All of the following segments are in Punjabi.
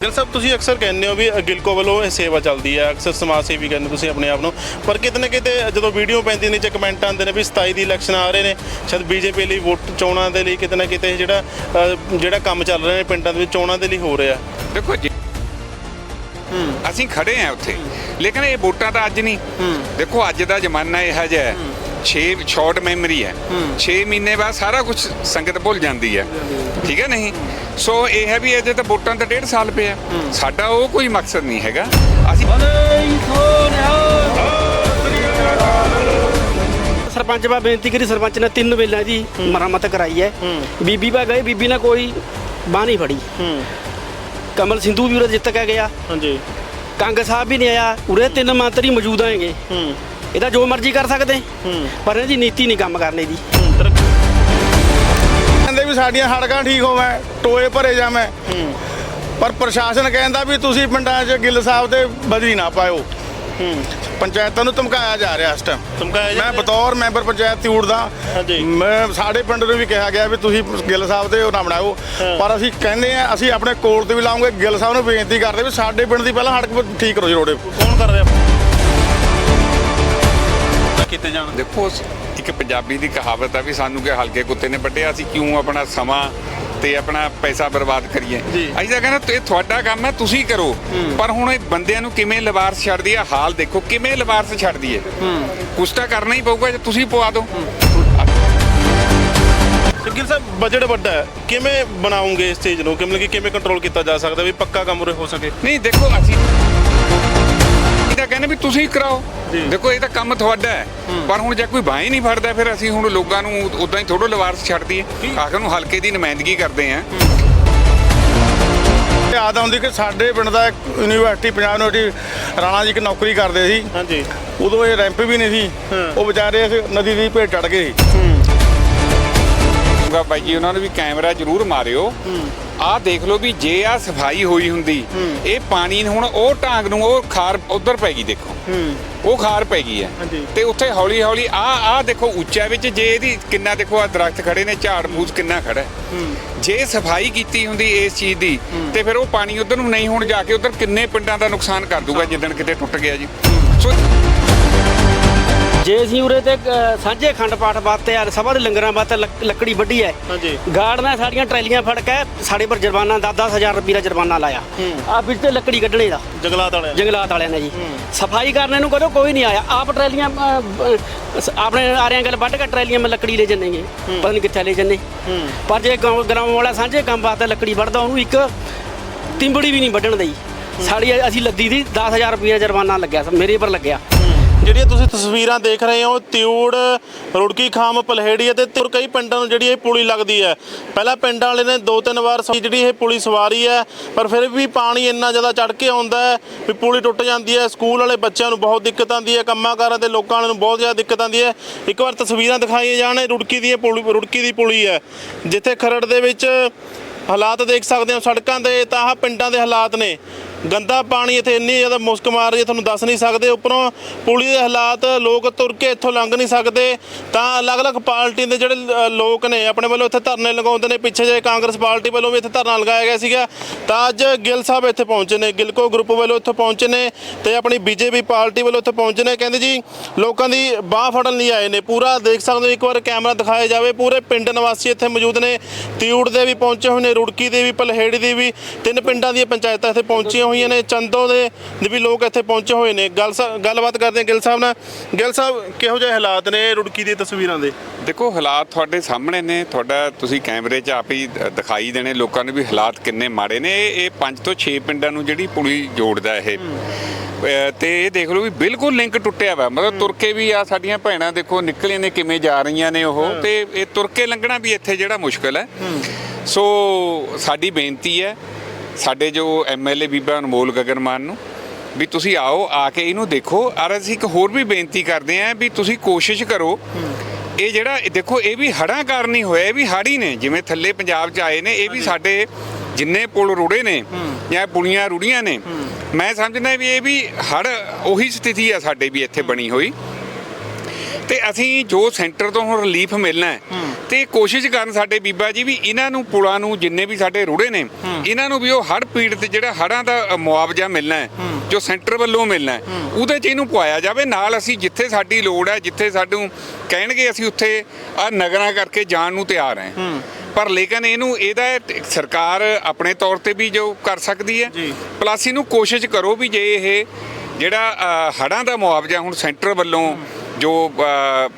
ਗਿਲ ਸਾਹਿਬ ਤੁਸੀਂ ਅਕਸਰ ਕਹਿੰਦੇ ਹੋ ਵੀ ਗਿਲਕੋ ਵੱਲੋਂ ਇਹ ਸੇਵਾ ਚੱਲਦੀ ਹੈ ਅਕਸਰ ਸਮਾਜ ਸੇਵੀ ਕਹਿੰਦੇ ਤੁਸੀਂ ਆਪਣੇ ਆਪ ਨੂੰ ਪਰ ਕਿਤੇ ਨਾ ਕਿਤੇ ਜਦੋਂ ਵੀਡੀਓ ਪੈਂਦੀ ਨੇ ਚ ਕਮੈਂਟ ਆਉਂਦੇ ਨੇ ਵੀ 27 ਦੀ ਇਲੈਕਸ਼ਨ ਆ ਰਹੇ ਨੇ ਸ਼ਾਇਦ ਬੀਜੇਪੀ ਲਈ ਵੋਟ ਚੋਣਾਂ ਦੇ ਲਈ ਕਿਤੇ ਨਾ ਕਿਤੇ ਜਿਹੜਾ ਜਿਹੜਾ ਕੰਮ ਚੱਲ ਰਿਹਾ ਨੇ ਪਿੰਡਾਂ ਦੇ ਵਿੱਚ ਚੋਣਾਂ ਦੇ ਲਈ ਹੋ ਰਿਹਾ। ਦੇਖੋ ਜੀ ਅਸੀਂ ਖੜੇ ਆ ਉੱਥੇ ਲੇਕਿਨ ਇਹ ਵੋਟਾਂ ਤਾਂ ਅੱਜ ਨਹੀਂ। ਦੇਖੋ ਅੱਜ ਦਾ ਜ਼ਮਾਨਾ ਇਹੋ ਜਿਹਾ ਹੈ। 6 ਸ਼ਾਰਟ ਮੈਮਰੀ ਹੈ। 6 ਮਹੀਨੇ ਬਾਅਦ ਸਾਰਾ ਕੁਝ ਸੰਗਤ ਭੁੱਲ ਜਾਂਦੀ ਹੈ। ਠੀਕ ਹੈ ਨਹੀਂ? ਸੋ ਇਹ ਹੈ ਵੀ ਅਜੇ ਤਾਂ ਵੋਟਾਂ ਤਾਂ ਡੇਢ ਸਾਲ ਪਿਆ ਸਾਡਾ ਉਹ ਕੋਈ ਮਕਸਦ ਨਹੀਂ ਹੈਗਾ। ਅਸੀਂ ਸਰਪੰਚ ਬਾ ਬੇਨਤੀ ਕਰੀ ਸਰਪੰਚ ਨੇ ਤਿੰਨ ਵੇਲਾਂ ਦੀ ਮਰਮਤ ਕਰਾਈ ਹੈ। ਬੀਬੀ ਬਾ ਗਏ ਬੀਬੀ ਨੇ ਕੋਈ ਬਾਹ ਨਹੀਂ ਫੜੀ। ਕਮਲ ਸਿੰਧੂ ਵੀ ਉਰੇ ਜਿੱਤ ਕੇ ਗਿਆ। ਹਾਂਜੀ। ਕੰਗ ਸਾਹਿਬ ਵੀ ਨਹੀਂ ਆਇਆ। ਉਰੇ ਤਿੰਨ ਮੰਤਰੀ ਮੌਜੂਦ ਹੈਗੇ ਹੂੰ ਇਹਦਾ ਜੋ ਮਰਜ਼ੀ ਕਰ ਸਕਦੇ। ਹੂੰ। ਪਰ ਇਹਦੀ ਨੀਤੀ ਨਹੀਂ ਕੰਮ ਕਰਨੇ ਦੀ। ਕਹਿੰਦੇ ਵੀ ਸਾਡੀਆਂ ਸੜਕਾਂ ਠੀਕ ਹੋਵੇ ਟੋਏ ਭਰੇ ਜਾਵੇਂ ਪਰ ਪ੍ਰਸ਼ਾਸਨ ਕਹਿੰਦਾ ਵੀ ਤੁਸੀਂ ਪਿੰਡਾਂ 'ਚ ਗਿੱਲ ਸਾਹਿਬ ਤੇ ਬਦਲੀ ਨਾ ਪਾਇਓ। ਹੂੰ। ਪੰਚਾਇਤਾਂ ਨੂੰ ਧਮਕਾਇਆ ਜਾ ਰਿਹਾ ਇਸ ਟਾਈਮ ਧਮਕਾਇਆ ਮੈਂ? ਬਤੌਰ ਮੈਂਬਰ ਪੰਚਾਇਤ ਤਿਊੜ ਦਾ। ਹਾਂਜੀ। ਮੈਂ ਸਾਡੇ ਪਿੰਡ ਨੂੰ ਵੀ ਕਿਹਾ ਗਿਆ ਵੀ ਤੁਸੀਂ ਗਿੱਲ ਸਾਹਿਬ ਤੇ ਉਹ ਨਾ ਬਣਾਓ। ਪਰ ਅਸੀਂ ਕਹਿੰਦੇ ਆ ਅਸੀਂ ਆਪਣੇ ਕੋਲ ਤੇ ਵੀ ਲਾਉਂਗੇ। ਗਿੱਲ ਸਾਹਿਬ ਨੂੰ ਬੇਨਤੀ ਕਰਦੇ ਵੀ ਸਾਡੇ ਪਿੰਡ ਦੀ ਪਹਿਲਾਂ ਸੜਕ ਠੀਕ ਕਰੋ ਜੀ ਰੋਡੇ। ਕੌਣ ਕਰ ਰਿਹਾ? ਕਿਤੇ ਜਾਣ? ਦੇਖੋ ਇੱਕ ਪੰਜਾਬੀ ਦੀ ਕਹਾਵਤ ਆ ਵੀ ਸਾਨੂੰ ਕਿ ਹਲਕੇ ਕੁੱਤੇ ਨੇ ਵੱਢਿਆ ਅਸੀਂ ਕਿਉਂ ਆਪਣਾ ਸਮਾਂ ਤੇ ਆਪਣਾ ਪੈਸਾ ਬਰਬਾਦ ਕਰੀਏ। ਅਸੀਂ ਤਾਂ ਕਹਿੰਦਾ ਇਹ ਤੁਹਾਡਾ ਕੰਮ ਹੈ ਤੁਸੀਂ ਕਰੋ। ਪਰ ਹੁਣ ਇਹ ਬੰਦਿਆਂ ਨੂੰ ਕਿਵੇਂ ਲਵਾਰਸ ਛੱਡਦੀ ਹੈ ਹਾਲ ਦੇਖੋ ਕਿਵੇਂ ਲਵਾਰਸ ਛੱਡਦੀ ਹੈ। ਕੁਛ ਤਾਂ ਕਰਨਾ ਹੀ ਪਊਗਾ ਜੇ ਤੁਸੀਂ ਪਵਾ ਦਿਓ ਗਿਲ ਸਾਹਿਬ ਬਜਟ ਵੱਡਾ ਹੈ। ਕਿਵੇਂ ਬਣਾਉਂਗੇ ਇਸ ਚੀਜ਼ ਨੂੰ? ਕਿਵੇਂ ਕਿ ਕਿਵੇਂ ਕੰਟਰੋਲ ਕੀਤਾ ਜਾ ਸਕਦਾ ਵੀ ਪੱਕਾ ਕੰਮ ਉਰੇ ਹੋ ਸਕੇ? ਨਹੀਂ ਦੇਖੋ ਅਸੀਂ ਤਾਂ ਕਹਿੰਦੇ ਵੀ ਤੁਸੀਂ ਕਰਾਓ। ਦੇਖੋ ਇਹ ਤਾਂ ਕੰਮ ਤੁਹਾਡਾ ਹੈ। ਪਰ ਹੁਣ ਜੇ ਕੋਈ ਬਾਹ ਹੀ ਨਹੀਂ ਫੜਦਾ ਫਿਰ ਅਸੀਂ ਹੁਣ ਲੋਕਾਂ ਨੂੰ ਉਦਾਂ ਹੀ ਥੋੜੋ ਲਵਾਰਸ ਛੱਡ ਦਈਏ। ਆਖਰ ਨੂੰ ਹਲਕੇ ਦੀ ਨੁਮਾਇੰਦਗੀ ਕਰਦੇ ਆ ਯਾਦ ਆਉਂਦੀ ਕਿ ਸਾਡੇ ਪਿੰਡ ਦਾ ਇੱਕ ਯੂਨੀਵਰਸਿਟੀ ਪੰਜਾਬ ਯੂਨੀਵਰਸਿਟੀ ਰਾਣਾ ਜੀ ਇੱਕ ਨੌਕਰੀ ਕਰਦੇ ਸੀ। ਹਾਂਜੀ। ਉਦੋਂ ਇਹ ਰੈਂਪ ਵੀ ਨਹੀਂ ਸੀ। ਉਹ ਵਿਚਾਰੇ ਇਸ ਨਦੀ ਦੀ ਭੇਟ ਚੜ ਗਏ ਸੀ। ਕਹੂੰਗਾ ਬਾਈ ਜੀ ਉਹਨਾਂ ਨੂੰ ਵੀ ਕੈਮਰਾ ਜ਼ਰੂਰ ਮਾਰਿਓ। ਆਹ ਦੇਖ ਲਓ ਵੀ ਜੇ ਆ ਸਫ਼ਾਈ ਹੋਈ ਹੁੰਦੀ ਇਹ ਪਾਣੀ ਹੁਣ ਉਹ ਢਾਂਗ ਨੂੰ ਉਹ ਖਾਰ ਉਧਰ ਪੈ ਗਈ ਦੇਖੋ। ਉਹ ਖਾਰ ਪੈ ਗਈ ਹੈ। ਤੇ ਉੱਥੇ ਹੌਲੀ ਹੌਲੀ ਆ ਆ ਦੇਖੋ ਉੱਚਾ ਵਿੱਚ ਜੇ ਇਹਦੀ ਕਿੰਨਾ ਦੇਖੋ ਆ ਦਰਖਤ ਖੜੇ ਨੇ ਝਾੜ ਫੂਸ ਕਿੰਨਾ ਖੜਾ ਜੇ ਸਫ਼ਾਈ ਕੀਤੀ ਹੁੰਦੀ ਇਸ ਚੀਜ਼ ਦੀ ਤੇ ਫਿਰ ਉਹ ਪਾਣੀ ਉਧਰ ਨੂੰ ਨਹੀਂ ਹੁਣ ਜਾ ਕੇ ਉਧਰ ਕਿੰਨੇ ਪਿੰਡਾਂ ਦਾ ਨੁਕਸਾਨ ਕਰ ਦੂਗਾ ਜਿੱਦਣ ਕਿਤੇ ਟੁੱਟ ਗਿਆ ਜੀ। ਸੋ ਜੇ ਅਸੀਂ ਉਰੇ ਤੇ ਅ, ਸਾਂਝੇ ਖੰਡ ਪਾਠ ਵਾਸਤੇ ਆ ਸਭਾ ਦੇ ਲੰਗਰਾਂ ਵਾਸਤੇ ਲੱਕ- ਲੱਕੜੀ ਵੱਢੀ ਹੈ। ਹਾਂਜੀ। ਗਾਰਡ ਨੇ ਸਾਡੀਆਂ ਟਰੈਲੀਆਂ ਫੜ ਕੇ ਸਾਡੇ ਪਰ ਜੁਰਮਾਨਾ 10-10000 ਰੁਪਏ ਦਾ ਜੁਰਮਾਨਾ ਲਾਇਆ। ਆ ਵਿੱਚ ਤੇ ਲੱਕੜੀ ਕੱਢਣੇ ਦਾ। ਜੰਗਲਾਤ ਵਾਲਿਆਂ ਜੰਗਲਾਤ ਵਾਲਿਆਂ ਨੇ ਜੀ। ਸਫ਼ਾਈ ਕਰਨ ਨੂੰ ਕਦੋਂ ਕੋਈ ਨਹੀਂ ਆਇਆ। ਆਪ ਟਰੈਲੀਆਂ ਅ, ਅ, ਸ- ਆਪਣੇ ਆਰਿਆਂ ਗੱਲ ਵੱਢ ਕੇ ਟਰੈਲੀਆਂ ਮੈਂ ਲੱਕੜੀ ਲੈ ਜੰਨੇਗੇ ਪਤਾ ਨਹੀਂ ਕਿੱਥੇ ਲੈ ਜੰਨੇ ਪਰ ਜੇ ਗਾਉਂ ਗਰਾਉਂ ਵਾਲਾ ਸਾਂਝੇ ਕੰਮ ਵਾਸਤੇ ਲੱਕੜੀ ਵੱਢਦਾ ਉਹਨੂੰ ਇੱਕ ਤਿੰਬੜੀ ਵੀ ਨਹੀਂ ਵੱਢਣ ਦਈ। ਸਾਡੀ ਅਸੀਂ ਲੱਦੀ ਦੀ 10000 ਰੁਪਏ ਜੁਰਮਾਨਾ ਲੱਗਿਆ ਮੇਰੇ ਪਰ ਲੱਗਿਆ। ਜਿਹੜੀਆਂ ਤੁਸੀਂ ਤਸਵੀਰਾਂ ਦੇਖ ਰਹੇ ਹੋ ਤਿਊੜ ਰੁੜਕੀ ਖਾਮ, ਪਲਹੇੜੀ ਅਤੇ ਤੁਰ ਕਈ ਪਿੰਡਾਂ ਨੂੰ ਜਿਹੜੀ ਇਹ ਪੁਲੀ ਲੱਗਦੀ ਹੈ। ਪਹਿਲਾਂ ਪਿੰਡਾਂ ਵਾਲੇ ਨੇ ਦੋ ਤਿੰਨ ਵਾਰ ਜਿਹੜੀ ਇਹ ਪੁਲੀ ਸਵਾਰੀ ਹੈ, ਪਰ ਫਿਰ ਵੀ ਪਾਣੀ ਇੰਨਾ ਜ਼ਿਆਦਾ ਚੜ ਕੇ ਆਉਂਦਾ ਹੈ ਵੀ ਪੁਲੀ ਟੁੱਟ ਜਾਂਦੀ ਹੈ। ਸਕੂਲ ਵਾਲੇ ਬੱਚਿਆਂ ਨੂੰ ਬਹੁਤ ਦਿੱਕਤ ਆਉਂਦੀ ਹੈ ਕੰਮਾਂ ਕਾਰਾਂ ਤੇ ਲੋਕਾਂ ਨੂੰ ਬਹੁਤ ਜ਼ਿਆਦਾ ਦਿੱਕਤ ਆਉਂਦੀ ਹੈ। ਇੱਕ ਵਾਰ ਤਸਵੀਰਾਂ ਦਿਖਾਈਆਂ ਜਾਣ ਰੁੜਕੀ ਦੀ ਇਹ ਰੁੜਕੀ ਦੀ ਪੁਲੀ ਹੈ। ਜਿੱਥੇ ਖਰੜ ਦੇ ਵਿੱਚ ਹਾਲਾਤ ਦੇਖ ਸਕਦੇ ਹੋ, ਸੜਕਾਂ ਦੇ ਤਾਂ ਆਹ ਪਿੰਡਾਂ ਦੇ ਹਾਲਾਤ ਨੇ। ਗੰਦਾ ਪਾਣੀ ਇੱਥੇ ਇੰਨੀ ਜ਼ਿਆਦਾ ਮੁਸਕ ਮਾਰ ਰਹੀ ਹੈ, ਤੁਹਾਨੂੰ ਦੱਸ ਨਹੀਂ ਸਕਦੇ। ਉੱਪਰੋਂ ਪੁਲੀ ਦੇ ਹਾਲਾਤ, ਲੋਕ ਤੁਰ ਕੇ ਇੱਥੋਂ ਲੰਘ ਨਹੀਂ ਸਕਦੇ। ਤਾਂ ਅਲੱਗ-ਅਲੱਗ ਪਾਰਟੀ ਦੇ ਜਿਹੜੇ ਲੋਕ ਨੇ, ਆਪਣੇ ਵੱਲੋਂ ਇੱਥੇ ਧਰਨੇ ਲਗਾਉਂਦੇ ਨੇ। ਪਿੱਛੇ ਜੇ ਕਾਂਗਰਸ ਪਾਰਟੀ ਵੱਲੋਂ ਵੀ ਇੱਥੇ ਧਰਨਾ ਲਗਾਇਆ ਗਿਆ ਸੀਗਾ। ਤਾਂ ਅੱਜ ਗਿੱਲ ਸਾਹਿਬ ਇੱਥੇ ਪਹੁੰਚੇ ਨੇ, ਗਿਲਕੋ ਗਰੁੱਪ ਵੱਲੋਂ ਇੱਥੇ ਪਹੁੰਚੇ ਨੇ ਤੇ ਆਪਣੀ ਬੀਜੇਪੀ ਪਾਰਟੀ ਵੱਲੋਂ ਇੱਥੇ ਪਹੁੰਚੇ ਨੇ। ਕਹਿੰਦੇ ਜੀ, ਲੋਕਾਂ ਦੀ ਬਾਹ ਫੜਨ ਲਈ ਆਏ ਨੇ। ਪੂਰਾ ਦੇਖ ਸਕਦੇ ਹੋ, ਇੱਕ ਵਾਰ ਕੈਮਰਾ ਦਿਖਾਇਆ ਜਾਵੇ। ਪੂਰੇ ਪਿੰਡ ਨਿਵਾਸੀ ਇੱਥੇ ਮੌਜੂਦ ਨੇ। ਤਿਊੜ ਦੇ ਵੀ ਪਹੁੰਚੇ ਹੋਏ ਨੇ, ਰੁੜਕੀ ਦੇ ਵੀ, ਪਲਹੇੜੀ ਦੇ ਵੀ। ਤਿੰਨ ਪਿੰਡਾਂ ਦੀਆਂ ਪੰਚਾਇਤਾਂ ਇੱਥੇ ਪਹੁੰਚੀਆਂ ਹੋਈਆਂ ਨੇ ਚੰਦੋ ਦੇ ਵੀ ਲੋਕ ਇੱਥੇ ਪਹੁੰਚੇ ਹੋਏ ਨੇ। ਗੱਲ ਗੱਲਬਾਤ ਕਰਦੇ ਹਾਂ ਗਿੱਲ ਸਾਹਿਬ ਨਾਲ। ਗਿੱਲ ਸਾਹਿਬ ਕਿਹੋ ਜਿਹੇ ਹਾਲਾਤ ਨੇ ਰੁੜਕੀ ਦੀ ਤਸਵੀਰਾਂ ਦੇ? ਦੇਖੋ ਹਾਲਾਤ ਤੁਹਾਡੇ ਸਾਹਮਣੇ ਨੇ। ਤੁਹਾਡਾ ਤੁਸੀਂ ਕੈਮਰੇ 'ਚ ਆਪ ਹੀ ਦਿਖਾਈ ਦੇਣੇ ਲੋਕਾਂ ਨੂੰ ਵੀ ਹਾਲਾਤ ਕਿੰਨੇ ਮਾੜੇ ਨੇ। ਇਹ ਇਹ 5 ਤੋਂ 6 ਪਿੰਡਾਂ ਨੂੰ ਜਿਹੜੀ ਪੁਲੀ ਜੋੜਦਾ ਇਹ। ਤੇ ਇਹ ਦੇਖ ਲਓ ਵੀ ਬਿਲਕੁਲ ਲਿੰਕ ਟੁੱਟਿਆ ਵਾ। ਮਤਲਬ ਤੁਰ ਕੇ ਵੀ ਆ ਸਾਡੀਆਂ ਭੈਣਾਂ ਦੇਖੋ ਨਿਕਲੀਆਂ ਨੇ ਕਿਵੇਂ ਜਾ ਰਹੀਆਂ ਨੇ ਉਹ। ਤੇ ਇਹ ਤੁਰ ਕੇ ਲੰਘਣਾ ਵੀ ਇੱਥੇ ਜਿਹੜਾ ਮੁਸ਼ਕਲ ਹੈ। ਸੋ ਸਾਡੀ ਬੇਨਤੀ ਹੈ ਸਾਡੇ ਜੋ ਐਮਐਲਏ ਬੀਬਾ ਅਨਮੋਲ ਗਗਨਮਾਨ ਨੂੰ ਵੀ ਤੁਸੀਂ ਆਓ ਆ ਕੇ ਇਹਨੂੰ ਦੇਖੋ। ਔਰ ਅਸੀਂ ਇੱਕ ਹੋਰ ਵੀ ਬੇਨਤੀ ਕਰਦੇ ਆਂ ਵੀ ਤੁਸੀਂ ਕੋਸ਼ਿਸ਼ ਕਰੋ। ਇਹ ਜਿਹੜਾ ਦੇਖੋ ਇਹ ਵੀ ਹੜਾਂ ਕਾਰਨ ਹੀ ਹੋਇਆ ਇਹ ਵੀ ਹੜ੍ਹ ਹੀ ਨੇ। ਜਿਵੇਂ ਥੱਲੇ ਪੰਜਾਬ 'ਚ ਆਏ ਨੇ ਇਹ ਵੀ ਸਾਡੇ ਜਿੰਨੇ ਪੁਲ ਰੁੜੇ ਨੇ ਜਾਂ ਪੁਲੀਆਂ ਰੁੜੀਆਂ ਨੇ ਮੈਂ ਸਮਝਦਾ ਵੀ ਇਹ ਵੀ ਹੜ ਉਹੀ ਸਥਿਤੀ ਆ ਸਾਡੇ ਵੀ ਇੱਥੇ ਬਣੀ ਹੋਈ। ਤੇ ਅਸੀਂ ਜੋ ਸੈਂਟਰ ਤੋਂ ਹੁਣ ਰਿਲੀਫ ਮਿਲਣਾ ਹੈ ਤੇ ਕੋਸ਼ਿਸ਼ ਕਰਨ ਸਾਡੇ ਬੀਬਾ ਜੀ ਵੀ ਇਹਨਾਂ ਨੂੰ ਪੁਲਾਂ ਨੂੰ ਜਿੰਨੇ ਵੀ ਸਾਡੇ ਰੁੜੇ ਨੇ ਇਹਨਾਂ ਨੂੰ ਵੀ ਉਹ ਹੜ੍ਹ ਪੀੜਤ ਜਿਹੜਾ ਹੜ੍ਹਾਂ ਦਾ ਮੁਆਵਜ਼ਾ ਮਿਲਣਾ ਹੈ ਜੋ ਸੈਂਟਰ ਵੱਲੋਂ ਮਿਲਣਾ ਹੈ ਉਹਦੇ ਚ ਇਹਨੂੰ ਪਵਾਇਆ ਜਾਵੇ। ਨਾਲ ਅਸੀਂ ਜਿੱਥੇ ਸਾਡੀ ਲੋੜ ਹੈ ਜਿੱਥੇ ਸਾਨੂੰ ਕਹਿਣਗੇ ਅਸੀਂ ਉੱਥੇ ਆ ਨਗਰਾਂ ਕਰਕੇ ਜਾਣ ਨੂੰ ਤਿਆਰ ਹਾਂ। ਪਰ ਲੇਕਿਨ ਇਹਨੂੰ ਇਹਦਾ ਸਰਕਾਰ ਆਪਣੇ ਤੌਰ ਤੇ ਵੀ ਜੋ ਕਰ ਸਕਦੀ ਹੈ। ਪਲੱਸ ਇਹਨੂੰ ਕੋਸ਼ਿਸ਼ ਕਰੋ ਵੀ ਜੇ ਇਹ ਜਿਹੜਾ ਅ, ਹੜ੍ਹਾਂ ਦਾ ਮੁਆਵਜ਼ਾ ਹੁਣ ਸੈਂਟਰ ਵੱਲੋਂ ਜੋ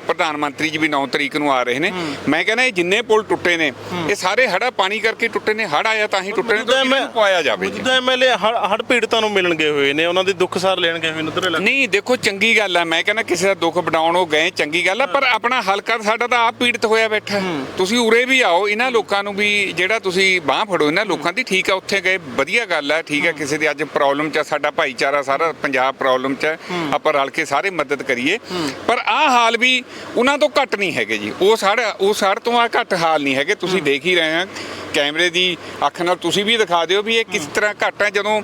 ਪ੍ਰਧਾਨ ਮੰਤਰੀ ਜੀ ਵੀ 9 ਤਰੀਕ ਨੂੰ ਆ ਰਹੇ ਨੇ ਮੈਂ ਕਹਿੰਦਾ ਇਹ ਜਿੰਨੇ ਪੁਲ ਟੁੱਟੇ ਨੇ ਇਹ ਸਾਰੇ ਹੜਾ ਪਾਣੀ ਕਰਕੇ ਟੁੱਟੇ ਨੇ ਹੜ ਆਇਆ ਤਾਂ ਹੀ ਟੁੱਟੇ ਨੇ ਤਾਂ ਇਹਨਾਂ ਨੂੰ ਪਵਾਇਆ ਜਾਵੇ ਜੀ। ਜਿੱਦਾਂ ਐਮਐਲਏ ਹੜ ਪੀੜਤਾਂ ਨੂੰ ਮਿਲਣ ਗਏ ਹੋਏ ਨੇ ਉਹਨਾਂ ਦੇ ਦੁੱਖ ਸਾਰ ਲੈਣ ਗਏ ਹੋਏ ਨੇ ਉਧਰ ਨਹੀਂ ਦੇਖੋ ਚੰਗੀ ਗੱਲ ਹੈ ਮੈਂ ਕਹਿੰਦਾ ਕਿਸੇ ਦਾ ਦੁੱਖ ਵਡਾਉਣ ਉਹ ਗਏ ਚੰਗੀ ਗੱਲ ਹੈ ਪਰ ਆਪਣਾ ਹਲਕਾ ਸਾਡਾ ਤਾਂ ਆਪ ਪੀੜਤ ਹੋਇਆ ਬੈਠਾ। ਤੁਸੀਂ ਉਰੇ ਵੀ ਆਓ ਇਹਨਾਂ ਲੋਕਾਂ ਨੂੰ ਵੀ ਜਿਹੜਾ ਤੁਸੀਂ ਬਾਹ ਫੜੋ ਇਹਨਾਂ ਲੋਕਾਂ ਦੀ ਠੀਕ ਹੈ ਉੱਥੇ ਗਏ ਵਧੀਆ ਗੱਲ ਹੈ ਠੀਕ ਹੈ। ਕਿਸੇ ਦੀ ਅੱਜ ਪ੍ਰੋਬਲਮ ਚ ਸਾਡਾ ਭਾਈਚਾਰਾ ਸਾਰਾ ਪੰਜਾਬ ਪ੍ਰੋਬਲਮ ਚ ਆਪਾਂ ਰਲ ਕੇ ਸਾਰੇ ਮਦਦ ਕਰੀਏ। ਪਰ ਆਹ ਹਾਲ ਵੀ ਉਹਨਾਂ ਤੋਂ ਘੱਟ ਨਹੀਂ ਹੈਗੇ ਜੀ। ਉਹ ਸਾੜਾ ਉਹ ਸਾੜ ਤੋਂ ਆ ਘੱਟ ਹਾਲ ਨਹੀਂ ਹੈਗੇ। ਤੁਸੀਂ ਦੇਖ ਹੀ ਰਹੇ ਆ ਕੈਮਰੇ ਦੀ ਅੱਖ ਨਾਲ ਤੁਸੀਂ ਵੀ ਦਿਖਾ ਦਿਓ ਵੀ ਇਹ ਕਿਸ ਤਰ੍ਹਾਂ ਘੱਟ ਹੈ। ਜਦੋਂ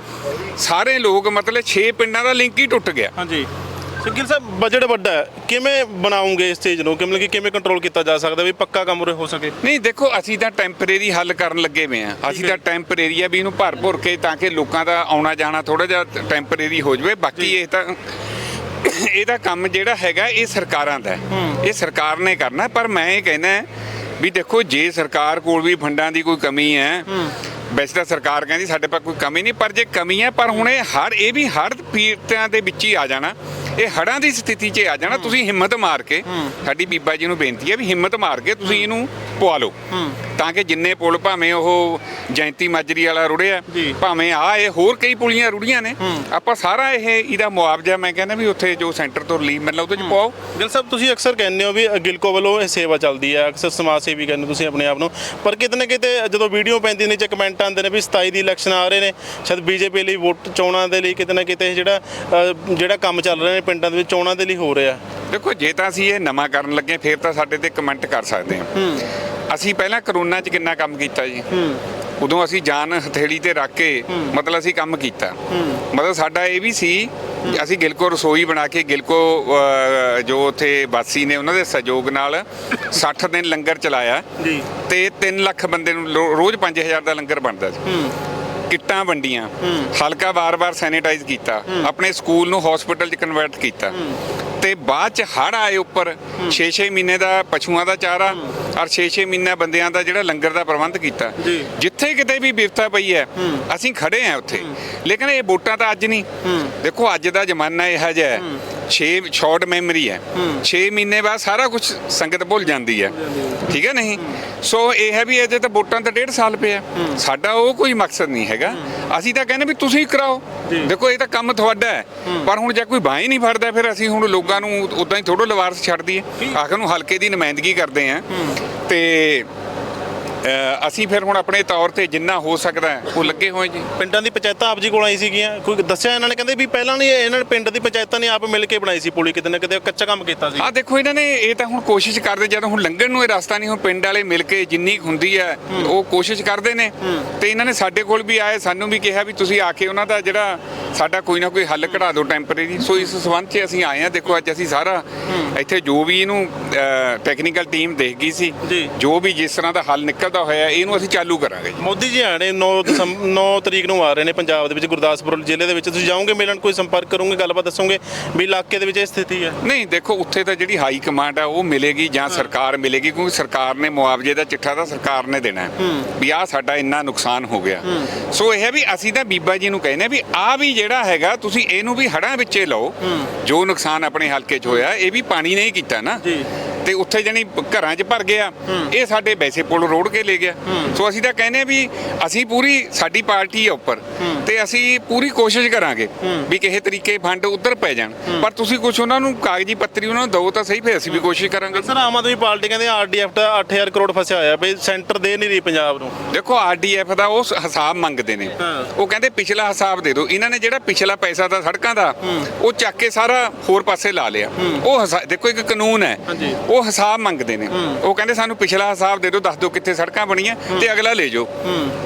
ਸਾਰੇ ਲੋਕ ਮਤਲਬ 6 ਪਿੰਡਾਂ ਦਾ ਲਿੰਕ ਹੀ ਟੁੱਟ ਗਿਆ। ਹਾਂਜੀ। ਸ਼ਕੀਲ ਸਾਹਿਬ ਬਜਟ ਵੱਡਾ ਹੈ। ਕਿਵੇਂ ਬਣਾਉਂਗੇ ਇਸ ਚੀਜ਼ ਨੂੰ? ਕਿਵੇਂ ਕਿ ਕਿਵੇਂ ਕੰਟਰੋਲ ਕੀਤਾ ਜਾ ਸਕਦਾ ਵੀ ਪੱਕਾ ਕੰਮ ਉਰੇ ਹੋ ਸਕੇ? ਨਹੀਂ ਦੇਖੋ ਅਸੀਂ ਤਾਂ ਟੈਂਪਰੇਰੀ ਹੱਲ ਕਰਨ ਲੱਗੇ ਹੋਏ ਆ ਅਸੀਂ ਤਾਂ ਟੈਂਪਰੇਰੀ ਆ ਵੀ ਇਹਨੂੰ ਭਰ ਭੁਰ ਕੇ ਤਾਂ ਕਿ ਲੋਕਾਂ ਦਾ ਆਉਣਾ ਜਾਣਾ ਥੋੜਾ ਜਿਹਾ ਟੈਂਪਰੇਰੀ ਹੋ ਜਾਵੇ। ਬਾਕੀ ਇਹ ਤਾਂ ਇਹਦਾ ਕੰਮ ਜਿਹੜਾ ਹੈਗਾ ਇਹ ਸਰਕਾਰਾਂ ਦਾ ਹੈ। ਇਹ ਸਰਕਾਰ ਨੇ ਕਰਨਾ ਪਰ ਮੈਂ ਇਹ ਕਹਿੰਦਾ ਵੀ ਦੇਖੋ ਜੇ ਸਰਕਾਰ ਕੋਲ ਵੀ ਫੰਡਾਂ ਦੀ ਕੋਈ ਕਮੀ ਹੈ ਵੈਸੇ ਤਾਂ ਸਰਕਾਰ ਕਹਿੰਦੀ ਸਾਡੇ ਪਾਸ ਕੋਈ ਕਮੀ ਨਹੀਂ ਪਰ ਜੇ ਕਮੀ ਹੈ ਪਰ ਹੁਣ ਇਹ ਹੜ ਇਹ ਵੀ ਹੜ ਪੀੜਤਾਂ ਦੇ ਵਿੱਚ ਹੀ ਆ ਜਾਣਾ। ਇਹ ਹੜਾਂ ਦੀ ਸਥਿਤੀ 'ਚ ਆ ਜਾਣਾ ਤੁਸੀਂ ਹਿੰਮਤ ਮਾਰ ਕੇ ਸਾਡੀ ਬੀਬਾ ਜੀ ਨੂੰ ਬੇਨਤੀ ਹੈ ਵੀ ਹਿੰਮਤ ਮਾਰ ਕੇ ਤੁਸੀਂ ਇਹਨੂੰ ਪਵਾ ਲਓ। ਤਾਂ ਕਿ ਜਿੰਨੇ ਪੁਲ ਭਾਵੇਂ ਉਹ ਜੈਂਤੀ ਮਾਜਰੀ ਵਾਲਾ ਰੁੜਿਆ। ਭਾਵੇਂ ਆ ਇਹ ਹੋਰ ਕਈ ਪੁਲੀਆਂ ਰੁੜੀਆਂ ਨੇ ਆਪਾਂ ਸਾਰਾ ਇਹ ਇਹਦਾ ਮੁਆਵਜ਼ਾ ਮੈਂ ਕਹਿੰਦਾ ਵੀ ਉੱਥੇ ਜੋ ਸੈਂਟਰ ਤੋਂ ਰਿਲੀਫ ਮਿਲਣਾ ਉਹਦੇ 'ਚ ਪਾਓ। ਗਿਲ ਸਾਹਿਬ ਤੁਸੀਂ ਅਕਸਰ ਕਹਿੰਦੇ ਹੋ ਵੀ ਗਿਲਕੋ ਵੱਲੋਂ ਇਹ ਸੇਵਾ ਚੱਲਦੀ ਹੈ ਅਕਸਰ ਸਮਾਜ ਸੇਵੀ ਕਹਿੰਦੇ ਤੁਸੀਂ ਆਪਣੇ ਆਪ ਨੂੰ। ਪਰ ਕਿਤੇ ਨਾ ਕਿਤੇ ਜਦੋਂ ਵੀਡੀਓ ਪੈਂਦੀ ਨੇ ਚ ਕਮੈਂਟ ਆਉਂਦੇ ਨੇ ਵੀ 27 ਦੀ ਇਲੈਕਸ਼ਨ ਆ ਰਹੇ ਨੇ ਸ਼ਾਇਦ ਬੀਜੇਪੀ ਲਈ ਵੋਟ ਚੋਣਾਂ ਦੇ ਲਈ ਕਿਤੇ ਨਾ ਕਿਤੇ ਜਿਹੜਾ ਜਿਹੜਾ ਕੰਮ ਚੱਲ ਰਿਹਾ ਨੇ ਪਿੰਡਾਂ ਦੇ ਵਿੱਚ ਚੋਣਾਂ ਦੇ ਲਈ ਹੋ ਰਿਹਾ। ਦੇਖੋ ਜੇ ਤਾਂ ਅਸੀਂ ਇਹ ਨਵਾਂ ਕਰਨ ਲੱਗੇ ਫਿਰ ਤਾਂ ਸਾਡੇ ਤੇ ਕਮੈਂਟ ਕਰ ਸਕਦੇ ਹਾਂ। ਅਸੀਂ ਪਹਿਲਾਂ ਕਰੋਨਾ 'ਚ ਕਿੰਨਾ ਕੰਮ ਕੀਤਾ ਜੀ? ਉਦੋਂ ਅਸੀਂ ਜਾਨ ਹਥੇਲੀ ਤੇ ਰੱਖ ਕੇ ਮਤਲਬ ਅਸੀਂ ਕੰਮ ਕੀਤਾ। ਮਤਲਬ ਸਾਡਾ ਇਹ ਵੀ ਸੀ ਅਸੀਂ ਗਿਲਕੋ ਰਸੋਈ ਬਣਾ ਕੇ ਗਿਲਕੋ ਜੋ ਉੱਥੇ ਵਾਸੀ ਨੇ ਉਹਨਾਂ ਦੇ ਸਹਿਯੋਗ ਨਾਲ 60 ਦਿਨ ਲੰਗਰ ਚਲਾਇਆ ਜੀ। ਤੇ 3 ਲੱਖ ਬੰਦੇ ਨੂੰ ਰੋਜ਼ 5000 ਦਾ ਲੰਗਰ ਬਣਦਾ ਸੀ। ਕਿੱਟਾਂ ਵੰਡੀਆਂ। ਹਲਕਾ ਵਾਰ-ਵਾਰ ਸੈਨੀਟਾਈਜ਼ ਕੀਤਾ। ਆਪਣੇ ਸਕੂਲ ਨੂੰ ਹਸਪੀਟਲ 'ਚ ਕਨਵਰਟ ਕੀਤਾ। ਤੇ ਬਾਅਦ 'ਚ ਹੜ ਆਏ ਉੱਪਰ। 6-6 ਮਹੀਨੇ ਦਾ ਪਸ਼ੂਆਂ ਦਾ ਚਾਰਾ ਔਰ 6-6 ਮਹੀਨਾ ਬੰਦਿਆਂ ਦਾ ਜਿਹੜਾ ਲੰਗਰ ਦਾ ਪ੍ਰਬੰਧ ਕੀਤਾ। ਜਿੱਥੇ ਕਿਤੇ ਵੀ ਵਿਵਸਥਾ ਪਈ ਹੈ ਅਸੀਂ ਖੜੇ ਆ ਉੱਥੇ। ਲੇਕਿਨ ਇਹ ਵੋਟਾਂ ਤਾਂ ਅੱਜ ਨਹੀਂ। ਦੇਖੋ ਅੱਜ ਦਾ ਜ਼ਮਾਨਾ ਇਹੋ ਜਿਹਾ ਹੈ। 6 ਸ਼ਾਰਟ ਮੈਮਰੀ ਹੈ। 6 ਮਹੀਨੇ ਬਾਅਦ ਸਾਰਾ ਕੁਝ ਸੰਗਤ ਭੁੱਲ ਜਾਂਦੀ ਹੈ। ਠੀਕ ਹੈ ਨਹੀਂ? ਸੋ ਇਹ ਹੈ ਵੀ ਅਜੇ ਤਾਂ ਵੋਟਾਂ ਤਾਂ ਡੇਢ ਸਾਲ ਪਿਆ ਸਾਡਾ ਉਹ ਕੋਈ ਮਕਸਦ ਨਹੀਂ ਹੈਗਾ। ਅਸੀਂ ਤਾਂ ਕਹਿੰਦੇ ਵੀ ਤੁਸੀਂ ਕਰਾਓ। ਦੇਖੋ ਇਹ ਤਾਂ ਕੰਮ ਤੁਹਾਡਾ ਹੈ। ਪਰ ਹੁਣ ਜੇ ਕੋਈ ਬਾਹ ਨਹੀਂ ਫੜਦਾ ਫਿਰ ਅਸੀਂ ਹੁਣ ਲੋਕਾਂ ਨੂੰ ਉਦਾਂ ਹੀ ਥੋੜੋ ਲਵਾਰਸ ਛੱਡ ਦਈਏ ਆਖਰ ਨੂੰ ਹਲਕੇ ਦੀ ਨੁਮਾਇੰਦਗੀ ਕਰਦੇ ਆ ਤੇ ਅਸੀਂ ਫਿਰ ਹੁਣ ਆਪਣੇ ਤੌਰ ਤੇ ਜਿੰਨਾ ਹੋ ਸਕਦਾ ਹੈ, ਉਹ ਲੱਗੇ ਹੋਏ ਜੀ। ਪਿੰਡਾਂ ਦੀ ਪੰਚਾਇਤਾਂ ਆਪ ਜੀ ਕੋਲ ਆਈ ਸੀਗੀਆਂ। ਕੋਈ ਦੱਸਿਆ ਇਹਨਾਂ ਨੇ? ਕਹਿੰਦੇ ਵੀ ਪਹਿਲਾਂ ਨਹੀਂ ਇਹਨਾਂ ਨੇ ਪਿੰਡ ਦੀ ਪੰਚਾਇਤਾਂ ਨੇ ਆਪ ਮਿਲ ਕੇ ਬਣਾਈ ਸੀ ਪੁਲੀ ਕਿਤੇ ਨਾ ਕਿਤੇ ਕੱਚਾ ਕੰਮ ਕੀਤਾ ਸੀ। ਆ ਦੇਖੋ ਇਹਨਾਂ ਨੇ ਇਹ ਤਾਂ ਹੁਣ ਕੋਸ਼ਿਸ਼ ਕਰਦੇ ਜਦੋਂ ਹੁਣ ਲੰਘਣ ਨੂੰ ਇਹ ਰਸਤਾ ਨਹੀਂ ਹੁਣ ਪਿੰਡ ਵਾਲੇ ਮਿਲ ਕੇ ਜਿੰਨੀ ਹੁੰਦੀ ਹੈ ਉਹ ਕੋਸ਼ਿਸ਼ ਕਰਦੇ ਨੇ। ਤੇ ਇਹਨਾਂ ਨੇ ਸਾਡੇ ਕੋਲ ਵੀ ਆਏ ਸਾਨੂੰ ਵੀ ਕਿਹਾ ਵੀ ਤੁਸੀਂ ਆ ਕੇ ਉਹਨਾਂ ਦਾ ਜਿਹੜਾ ਸਾਡਾ ਕੋਈ ਨਾ ਕੋਈ ਹੱਲ ਕਢਾ ਦਿਓ ਟੈਂਪਰੇਰੀ ਸੋ ਇਸ ਸੰਬੰਧ 'ਚ ਅਸੀਂ ਆਏ ਆ ਦੇਖੋ ਅੱਜ ਅਸੀਂ ਸਾਰਾ ਇੱਥੇ ਜੋ ਵੀ ਇਹਨੂੰ ਟੈਕਨੀਕਲ ਟੀਮ ਦੇਖ ਗਈ ਸੀ ਜੀ। ਵੀ ਜਿਸ ਤਰ੍ਹਾਂ ਦਾ ਹੱਲ ਨਿਕਲਦਾ ਹੋਇਆ ਇਹਨੂੰ ਅਸੀਂ ਚਾਲੂ ਕਰਾਂਗੇ ਮੋਦੀ ਜੀ ਆਣੇ 9 ਦਸੰਬਰ 9 ਤਰੀਕ ਨੂੰ ਆ ਰਹੇ ਨੇ ਪੰਜਾਬ ਦੇ ਵਿੱਚ ਗੁਰਦਾਸਪੁਰ ਜ਼ਿਲ੍ਹੇ ਦੇ ਵਿੱਚ। ਤੁਸੀਂ ਜਾਓਗੇ ਮਿਲਣ ਕੋਈ ਸੰਪਰਕ ਕਰੋਗੇ ਗੱਲਬਾਤ ਦੱਸੋਗੇ ਵੀ ਇਲਾਕੇ ਦੇ ਵਿੱਚ ਇਹ ਸਥਿਤੀ ਹੈ? ਨਹੀਂ ਦੇਖੋ ਉੱਥੇ ਤਾਂ ਜਿਹੜੀ ਹਾਈ ਕਮਾਂਡ ਆ ਉਹ ਮਿਲੇਗੀ ਜਾਂ ਸਰਕਾਰ ਮਿਲੇਗੀ ਕਿਉਂਕਿ ਸਰਕਾਰ ਨੇ ਮੁਆਵਜ਼ੇ ਦਾ ਚਿੱਠਾ ਤਾਂ ਸਰਕਾਰ ਨੇ ਦੇਣਾ ਹੈ। ਵੀ ਆ ਸਾਡਾ ਇੰਨਾ ਨੁਕਸਾਨ ਹੋ ਗਿਆ। ਸੋ ਇਹ ਹੈ ਵੀ ਅਸੀਂ ਤਾਂ ਬੀਬਾ ਜੀ ਨੂੰ ਕਹਿੰਦੇ ਵੀ ਆ ਵੀ ਜਿਹੜਾ ਹੈਗਾ ਤੁਸੀਂ ਇਹਨੂੰ ਵੀ ਹੜਾਂ ਵਿੱਚੇ ਲਓ। ਜੋ ਨੁਕਸਾਨ ਆਪਣੇ ਹਲਕੇ 'ਚ ਹੋਇਆ ਇਹ ਵੀ ਪਾਣੀ ਨੇ ਹੀ ਕੀਤਾ ਨਾ। ਜੀ। ਤੇ ਉੱਥੇ ਜਣੀ ਘਰਾਂ 'ਚ ਭਰ ਗਿਆ। ਇਹ ਸਾਡੇ ਵੈਸੇ ਪੁਲ ਰੋੜ ਕੇ ਲੈ ਗਿਆ। ਸੋ ਅਸੀਂ ਤਾਂ ਕਹਿੰਦੇ ਵੀ ਅਸੀਂ ਪੂਰੀ ਸਾਡੀ ਪਾਰਟੀ ਹੈ ਉੱਪਰ ਤੇ ਅਸੀਂ ਪੂਰੀ ਕੋਸ਼ਿਸ਼ ਕਰਾਂਗੇ ਵੀ ਕਿਸੇ ਤਰੀਕੇ ਫੰਡ ਉੱਧਰ ਪੈ ਜਾਣ। ਪਰ ਤੁਸੀਂ ਕੁਝ ਉਹਨਾਂ ਨੂੰ ਕਾਗਜ਼ੀ ਪੱਤਰੀ ਉਹਨਾਂ ਨੂੰ ਦਿਓ ਤਾਂ ਸਹੀ ਫਿਰ ਅਸੀਂ ਵੀ ਕੋਸ਼ਿਸ਼ ਕਰਾਂਗੇ। ਸਰ ਆਮ ਆਦਮੀ ਪਾਰਟੀ ਕਹਿੰਦੇ ਆਰਡੀਐਫ ਦਾ 8000 ਕਰੋੜ ਫਸਿਆ ਹੋਇਆ ਬਈ ਸੈਂਟਰ ਦੇ ਨਹੀਂ ਰਹੀ ਪੰਜਾਬ ਨੂੰ। ਦੇਖੋ ਆਰਡੀਐਫ ਦਾ ਉਹ ਹਿਸਾਬ ਮੰਗਦੇ ਨੇ। ਉਹ ਕਹਿੰਦੇ ਪਿਛਲਾ ਹਿਸਾਬ ਦੇ ਦਿਓ। ਇਹਨਾਂ ਨੇ ਜਿਹੜਾ ਪਿਛਲਾ ਪੈਸਾ ਦਾ ਸੜਕਾਂ ਦਾ ਉਹ ਚੱਕ ਕੇ ਸਾਰਾ ਹੋਰ ਪਾਸੇ ਲਾ ਲਿਆ। ਉਹ ਦੇਖੋ ਇੱਕ ਕਾਨੂੰਨ ਹੈ। ਹਾਂਜੀ। ਉਹ ਹਿਸਾਬ ਮੰਗਦੇ ਨੇ। ਉਹ ਕਹਿੰਦੇ ਸਾਨੂੰ ਪਿਛਲਾ ਹਿਸਾਬ ਦੇ ਦਿਓ, ਦੱਸ ਦਿਓ ਕਿੱਥੇ ਸੜਕਾਂ ਬਣੀਆਂ ਤੇ ਅਗਲਾ ਲੈ ਜਾਓ।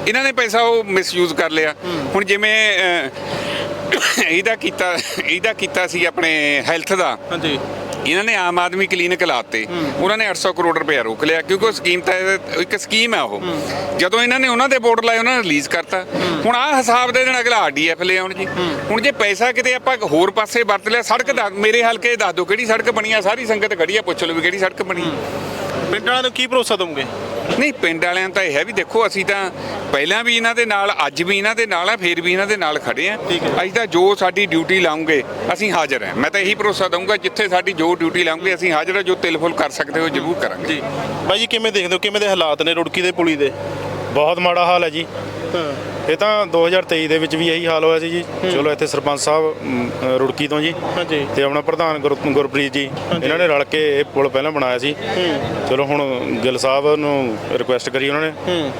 ਇਹਨਾਂ ਨੇ ਪੈਸਾ ਉਹ ਮਿਸਯੂਜ਼ ਕਰ ਲਿਆ। ਹੁਣ ਜਿਵੇਂ ਇਹਦਾ ਕੀਤਾ ਇਹਦਾ ਕੀਤਾ ਸੀ ਆਪਣੇ ਹੈਲਥ ਦਾ। ਹਾਂਜੀ। ਇਹਨਾਂ ਨੇ ਆਮ ਆਦਮੀ ਕਲੀਨਿਕ ਲਾਤੇ। ਉਹਨਾਂ ਨੇ 800 ਕਰੋੜ ਰੁਪਏ ਰੋਕ ਲਿਆ ਕਿਉਂਕਿ ਉਹ ਸਕੀਮ ਤਾਂ ਇੱਕ ਸਕੀਮ ਹੈ ਉਹ। ਜਦੋਂ ਇਹਨਾਂ ਨੇ ਉਹਨਾਂ ਦੇ ਬੋਰਡ ਲਾਏ ਉਹਨਾਂ ਨੇ ਰਿਲੀਜ਼ ਕਰਤਾ। ਹੁਣ ਆਹ ਹਿਸਾਬ ਦੇ ਦੇਣ ਅਗਲਾ ਆਰਡੀਐਫ ਲੈ ਆਉਣ ਜੀ। ਹੁਣ ਜੇ ਪੈਸਾ ਕਿਤੇ ਆਪਾਂ ਹੋਰ ਪਾਸੇ ਵਰਤ ਲਿਆ ਸੜਕ ਦਾ ਮੇਰੇ ਹਲਕੇ ਦੱਸ ਦਿਓ ਕਿਹੜੀ ਸੜਕ ਬਣੀ ਆ ਸਾਰੀ ਸੰਗਤ ਖੜੀ ਆ ਪੁੱਛ ਲਓ ਵੀ ਕਿਹੜੀ ਸੜਕ ਬਣੀ। ਪਿੰਡ ਵਾਲਿਆਂ ਨੂੰ ਕੀ ਭਰੋਸਾ ਦਵੋਗੇ? ਨਹੀਂ ਪਿੰਡ ਵਾਲਿਆਂ ਤਾਂ ਇਹ ਹੈ ਵੀ ਦੇਖੋ ਅਸੀਂ ਤਾਂ ਪਹਿਲਾਂ ਵੀ ਇਹਨਾਂ ਦੇ ਨਾਲ ਅੱਜ ਵੀ ਇਹਨਾਂ ਦੇ ਨਾਲ ਆ ਫੇਰ ਵੀ ਇਹਨਾਂ ਦੇ ਨਾਲ ਖੜੇ ਆ। ਅਸੀਂ ਤਾਂ ਜੋ ਸਾਡੀ ਡਿਊਟੀ ਲਾਉਂਗੇ ਅਸੀਂ ਹਾਜ਼ਰ ਹਾਂ। ਮੈਂ ਤਾਂ ਇਹੀ ਭਰੋਸਾ ਦਊਂਗਾ ਜਿੱਥੇ ਸਾਡੀ ਜੋ ਡਿਊਟੀ ਲਾਉਂਗੇ ਅਸੀਂ ਹਾਜ਼ਰ ਹਾਂ ਜੋ ਤਿਲਫੁਲ ਕਰ ਸਕਦੇ ਹੋ ਜ਼ਰੂਰ ਕਰਾਂਗੇ। ਜੀ। ਬਾਈ ਜੀ ਕਿਵੇਂ ਦੇਖਦੇ ਹੋ? ਕਿਵੇਂ ਦੇ ਹਾਲਾਤ ਨੇ ਰੁੜਕੀ ਦੇ ਪੁਲੀ ਦੇ? ਬਹੁਤ ਮਾੜਾ ਹਾਲ ਹੈ ਜੀ। ਹਾਂ। ਇਹ ਤਾਂ 2023 ਦੇ ਵਿੱਚ ਵੀ ਇਹੀ ਹਾਲ ਹੋਇਆ ਸੀ ਜੀ। ਚਲੋ ਇੱਥੇ ਸਰਪੰਚ ਸਾਹਿਬ ਰੁੜਕੀ ਤੋਂ ਜੀ। ਹਾਂਜੀ। ਤੇ ਆਪਣਾ ਪ੍ਰਧਾਨ ਗੁਰ- ਗੁਰਪ੍ਰੀਤ ਜੀ। ਇਹਨਾਂ ਨੇ ਰਲ ਕੇ ਇਹ ਪੁਲ ਪਹਿਲਾਂ ਬਣਾਇਆ ਸੀ। ਚਲੋ ਹੁਣ ਗਿੱਲ ਸਾਹਿਬ ਨੂੰ ਰਿਕੁਐਸਟ ਕਰੀ ਉਹਨਾਂ ਨੇ।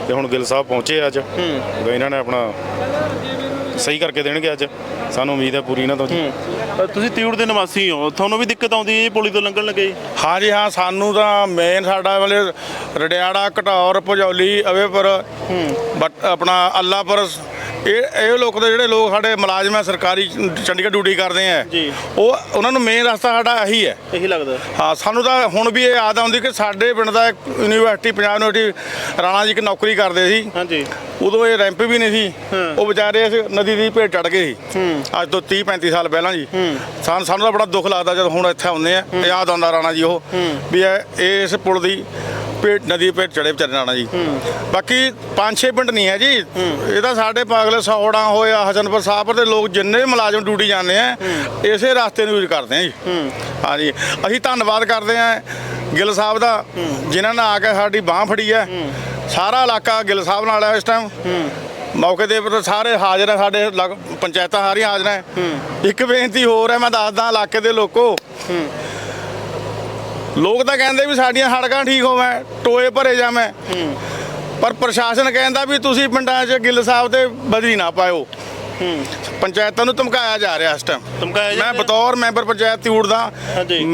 ਤੇ ਹੁਣ ਗਿੱਲ ਸਾਹਿਬ ਪਹੁੰਚੇ ਅੱਜ। ਤੇ ਇਹਨਾਂ ਨੇ ਆਪਣਾ ਸਹੀ ਕਰਕੇ ਦੇਣਗੇ ਅੱਜ। ਸਾਨੂੰ ਉਮੀਦ ਹੈ ਪੂਰੀ ਇਹਨਾਂ ਤੋਂ ਜੀ। ਅ, ਤੁਸੀਂ ਤਿਊੜ ਦੇ ਨਿਵਾਸੀ ਹੋ। ਤੁਹਾਨੂੰ ਵੀ ਦਿੱਕਤ ਆਉਂਦੀ ਹੈ ਜੀ ਪੁਲੀ ਤੋਂ ਲੰਘਣ ਲੱਗੇ ਜੀ? ਹਾਂ ਜੀ ਹਾਂ ਸਾਨੂੰ ਤਾਂ ਮੇਨ ਸਾਡਾ ਵਾਲੇ ਰੜਿਆੜਾ ਘਟੌਰ ਭਜੌਲੀ ਅਵੇਪੁਰ ਬਟ ਆਪਣਾ ਅੱਲਾਪੁਰ ਇਹ ਇਹ ਲੋਕ ਦੇ ਜਿਹੜੇ ਲੋਕ ਸਾਡੇ ਮੁਲਾਜ਼ਮ ਹੈ ਸਰਕਾਰੀ ਚੰਡੀਗੜ੍ਹ ਡਿਊਟੀ ਕਰਦੇ ਆ। ਜੀ। ਉਹ ਉਹਨਾਂ ਨੂੰ ਮੇਨ ਰਸਤਾ ਸਾਡਾ ਇਹੀ ਹੈ। ਇਹੀ ਲੱਗਦਾ। ਹਾਂ ਸਾਨੂੰ ਤਾਂ ਹੁਣ ਵੀ ਇਹ ਯਾਦ ਆਉਂਦੀ ਕਿ ਸਾਡੇ ਪਿੰਡ ਦਾ ਇੱਕ ਯੂਨੀਵਰਸਿਟੀ ਪੰਜਾਬ ਯੂਨੀਵਰਸਿਟੀ ਰਾਣਾ ਜੀ ਇੱਕ ਨੌਕਰੀ ਕਰਦੇ ਸੀ। ਹਾਂਜੀ। ਉਦੋਂ ਇਹ ਰੈਂਪ ਵੀ ਨਹੀਂ ਸੀ। ਉਹ ਵਿਚਾਰੇ ਇਸ ਨਦੀ ਦੀ ਭੇਟ ਚੜ ਗਏ ਸੀ। ਅੱਜ ਤੋਂ 30 35 ਸਾਲ ਪਹਿਲਾਂ ਜੀ। ਸਾਨੂੰ ਸਾਨੂੰ ਤਾਂ ਬੜਾ ਦੁੱਖ ਲੱਗਦਾ ਜਦੋਂ ਹੁਣ ਇੱਥੇ ਆਉਂਦੇ ਆ। ਯਾਦ ਆਉਂਦਾ ਰਾਣਾ ਜੀ ਉਹ ਵੀ ਇਹ ਇਸ ਪੁਲ ਦੀ ਭੇਟ ਨਦੀ ਭੇਟ ਚੜੇ ਰਾਣਾ ਜੀ। ਬਾਕੀ ਪੰਜ ਛੇ ਪਿੰਡ ਨਹੀਂ ਹੈ ਜੀ। ਇਹ ਤਾਂ ਸਾਡੇ ਪਾਗਲੇ ਸੌੜਾ ਹੋਇਆ ਹਸਨਪੁਰ ਸਾਹਪੁਰ ਦੇ ਲੋਕ ਜਿੰਨੇ ਵੀ ਮੁਲਾਜ਼ਮ ਡਿਊਟੀ ਜਾਂਦੇ ਆ ਇਸੇ ਰਸਤੇ ਨੂੰ ਯੂਜ਼ ਕਰਦੇ ਆ ਜੀ। ਹਾਂਜੀ। ਅਸੀਂ ਧੰਨਵਾਦ ਕਰਦੇ ਆ ਗਿੱਲ ਸਾਹਿਬ ਦਾ ਜਿਨ੍ਹਾਂ ਨੇ ਆ ਕੇ ਸਾਡੀ ਬਾਹ ਫੜੀ ਹੈ। ਸਾਰਾ ਇਲਾਕਾ ਗਿੱਲ ਸਾਹਿਬ ਨਾਲ ਹੈ ਇਸ ਟਾਈਮ ਮੌਕੇ ਦੇ ਉੱਪਰ ਸਾਰੇ ਹਾਜ਼ਰ ਹੈ ਸਾਡੇ ਪੰਚਾਇਤਾਂ ਸਾਰੀਆਂ ਹਾਜ਼ਰ ਹੈ। ਇੱਕ ਬੇਨਤੀ ਹੋਰ ਹੈ ਮੈਂ ਦੱਸਦਾ ਇਲਾਕੇ ਦੇ ਲੋਕੋ। ਲੋਕ ਤਾਂ ਕਹਿੰਦੇ ਵੀ ਸਾਡੀਆਂ ਸੜਕਾਂ ਠੀਕ ਹੋਵੇ ਟੋਏ ਭਰੇ ਜਾਵੇਂ। ਪਰ ਪ੍ਰਸ਼ਾਸਨ ਕਹਿੰਦਾ ਵੀ ਤੁਸੀਂ ਪਿੰਡਾਂ 'ਚ ਗਿੱਲ ਸਾਹਿਬ ਤੇ ਬਦਲੀ ਨਾ ਪਾਇਓ। ਪੰਚਾਇਤਾਂ ਨੂੰ ਧਮਕਾਇਆ ਜਾ ਰਿਹਾ ਇਸ ਟਾਈਮ ਧਮਕਾਇਆ ਮੈਂ? ਬਤੌਰ ਮੈਂਬਰ ਪੰਚਾਇਤ ਤਿਊੜ ਦਾ।